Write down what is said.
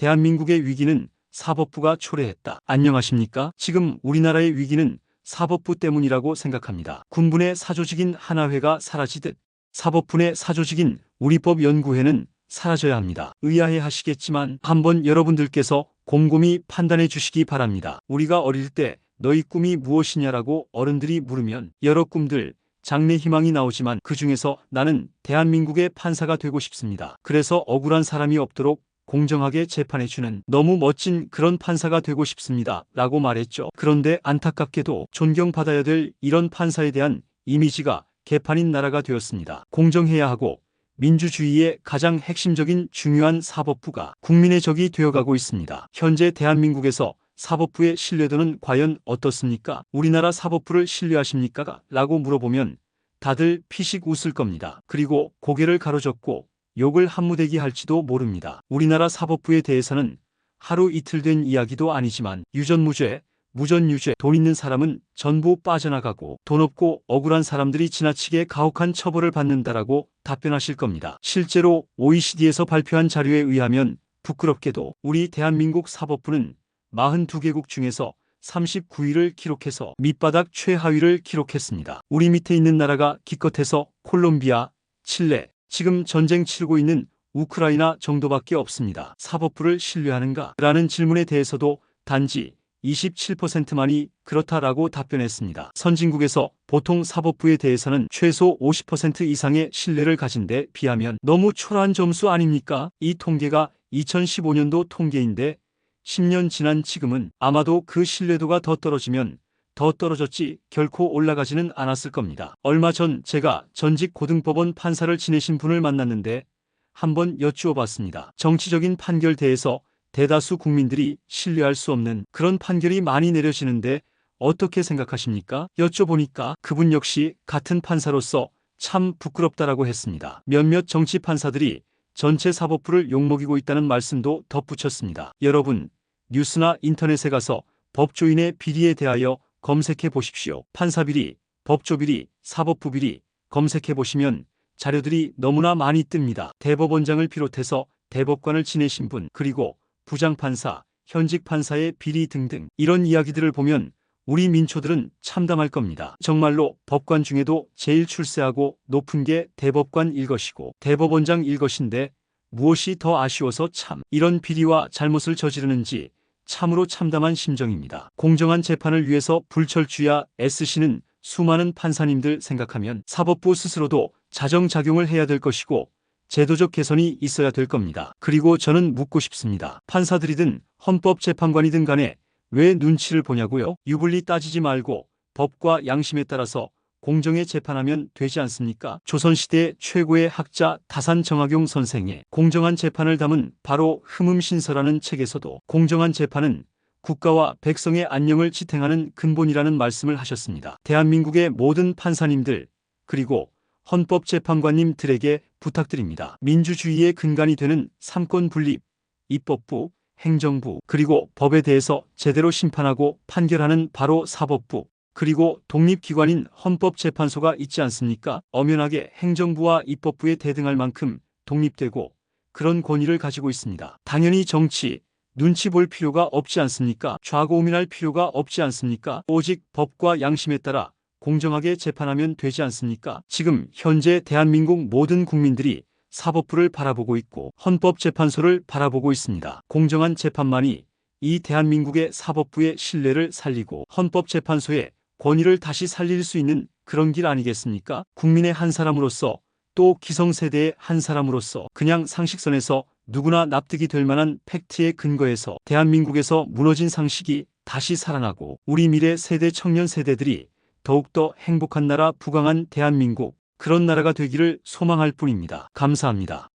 대한민국의 위기는 사법부가 초래했다. 안녕하십니까? 지금 우리나라의 위기는 사법부 때문이라고 생각합니다. 군분의 사조직인 하나회가 사라지듯 사법분의 사조직인 우리법연구회는 사라져야 합니다. 의아해 하시겠지만 한번 여러분들께서 곰곰이 판단해 주시기 바랍니다. 우리가 어릴 때 너희 꿈이 무엇이냐라고 어른들이 물으면 여러 꿈들, 장래 희망이 나오지만 그 중에서 나는 대한민국의 판사가 되고 싶습니다. 그래서 억울한 사람이 없도록 공정하게 재판해주는 너무 멋진 그런 판사가 되고 싶습니다. 라고 말했죠. 그런데 안타깝게도 존경받아야 될 이런 판사에 대한 이미지가 개판인 나라가 되었습니다. 공정해야 하고 민주주의의 가장 핵심적인 중요한 사법부가 국민의 적이 되어가고 있습니다. 현재 대한민국에서 사법부의 신뢰도는 과연 어떻습니까? 우리나라 사법부를 신뢰하십니까? 라고 물어보면 다들 피식 웃을 겁니다. 그리고 고개를 가로젓고 욕을 한무대기 할지도 모릅니다. 우리나라 사법부에 대해서는 하루 이틀 된 이야기도 아니지만 유전무죄, 무전유죄, 돈 있는 사람은 전부 빠져나가고 돈 없고 억울한 사람들이 지나치게 가혹한 처벌을 받는다라고 답변하실 겁니다. 실제로 OECD에서 발표한 자료에 의하면 부끄럽게도 우리 대한민국 사법부는 42개국 중에서 39위를 기록해서 밑바닥 최하위를 기록했습니다. 우리 밑에 있는 나라가 기껏해서 콜롬비아, 칠레, 지금 전쟁 치르고 있는 우크라이나 정도밖에 없습니다. 사법부를 신뢰하는가? 라는 질문에 대해서도 단지 27%만이 그렇다라고 답변했습니다. 선진국에서 보통 사법부에 대해서는 최소 50% 이상의 신뢰를 가진 데 비하면 너무 초라한 점수 아닙니까? 이 통계가 2015년도 통계인데 10년 지난 지금은 아마도 그 신뢰도가 더 떨어지면 더 떨어졌지 결코 올라가지는 않았을 겁니다. 얼마 전 제가 전직 고등법원 판사를 지내신 분을 만났는데 한번 여쭈어 봤습니다. 정치적인 판결대에서 대다수 국민들이 신뢰할 수 없는 그런 판결이 많이 내려지는데 어떻게 생각하십니까? 여쭤보니까 그분 역시 같은 판사로서 참 부끄럽다라고 했습니다. 몇몇 정치 판사들이 전체 사법부를 욕먹이고 있다는 말씀도 덧붙였습니다. 여러분, 뉴스나 인터넷에 가서 법조인의 비리에 대하여 검색해 보십시오. 판사비리, 법조비리, 사법부비리 검색해 보시면 자료들이 너무나 많이 뜹니다. 대법원장을 비롯해서 대법관을 지내신 분, 그리고 부장판사, 현직 판사의 비리 등등 이런 이야기들을 보면 우리 민초들은 참담할 겁니다. 정말로 법관 중에도 제일 출세하고 높은 게 대법관 일 것이고 대법원장 일 것인데 무엇이 더 아쉬워서 참 이런 비리와 잘못을 저지르는지 참으로 참담한 심정입니다. 공정한 재판을 위해서 불철주야 애쓰시는 수많은 판사님들 생각하면 사법부 스스로도 자정작용을 해야 될 것이고 제도적 개선이 있어야 될 겁니다. 그리고 저는 묻고 싶습니다. 판사들이든 헌법재판관이든 간에 왜 눈치를 보냐고요? 유불리 따지지 말고 법과 양심에 따라서 공정에 재판하면 되지 않습니까? 조선시대 최고의 학자 다산 정학용 선생의 공정한 재판을 담은 바로 흠음신서라는 책에서도 공정한 재판은 국가와 백성의 안녕을 지탱하는 근본이라는 말씀을 하셨습니다. 대한민국의 모든 판사님들 그리고 헌법재판관님들에게 부탁드립니다. 민주주의의 근간이 되는 삼권 분립, 입법부, 행정부, 그리고 법에 대해서 제대로 심판하고 판결하는 바로 사법부, 그리고 독립기관인 헌법재판소가 있지 않습니까? 엄연하게 행정부와 입법부에 대등할 만큼 독립되고 그런 권위를 가지고 있습니다. 당연히 정치, 눈치 볼 필요가 없지 않습니까? 좌고우민할 필요가 없지 않습니까? 오직 법과 양심에 따라 공정하게 재판하면 되지 않습니까? 지금 현재 대한민국 모든 국민들이 사법부를 바라보고 있고 헌법재판소를 바라보고 있습니다. 공정한 재판만이 이 대한민국의 사법부의 신뢰를 살리고 헌법재판소의 권위를 다시 살릴 수 있는 그런 길 아니겠습니까? 국민의 한 사람으로서 또 기성세대의 한 사람으로서 그냥 상식선에서 누구나 납득이 될 만한 팩트에 근거해서 대한민국에서 무너진 상식이 다시 살아나고 우리 미래 세대 청년 세대들이 더욱더 행복한 나라 부강한 대한민국 그런 나라가 되기를 소망할 뿐입니다. 감사합니다.